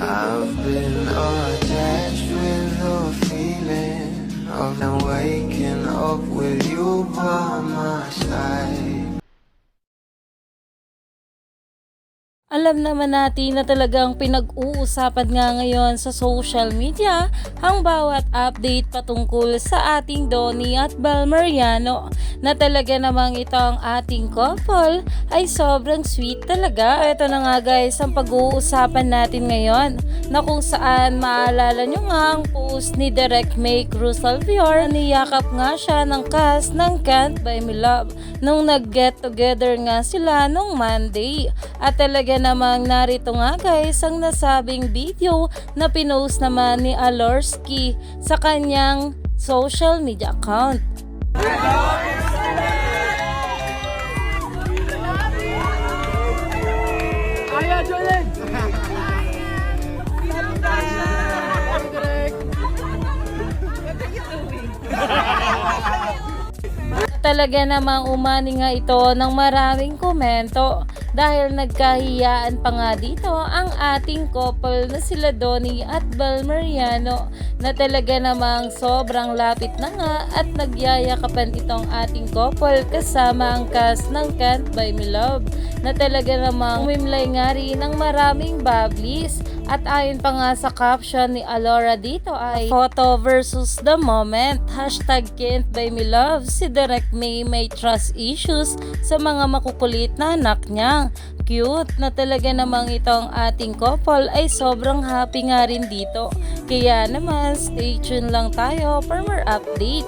I've been attached with the feeling of now waking up with you by my side. Alam naman natin na talagang pinag-uusapan nga ngayon sa social media ang bawat update patungkol sa ating Donnie at Bel Mariano na talaga namang ito ang ating couple ay sobrang sweet talaga. Ito na nga guys ang pag-uusapan natin ngayon na kung saan maalala nyo nga ang post ni Direct May Cruz Alvior niyakap nga siya ng cast ng Can't Buy Me Love nung nag-get together nga sila nung Monday. At talaga namang narito nga guys ang nasabing video na pinost naman ni Alorski sa kanyang social media account. Talaga namang umani nga ito ng maraming komento dahil nagkahiyaan pa nga dito ang ating couple na sila Donnie at Bel Mariano na talaga namang sobrang lapit na nga at nagyayakapan itong ating couple kasama ang cast ng Can't Buy Me Love na talaga namang umimlay nga rin ng maraming bablis at ayon pa nga sa caption ni Alora dito ay photo versus the moment. Hashtag can't buy me love. Si Direct May may trust issues sa mga makukulit na anak niya. Cute na talaga namang itong ating couple ay sobrang happy nga rin dito. Kaya naman stay tuned lang tayo for more update.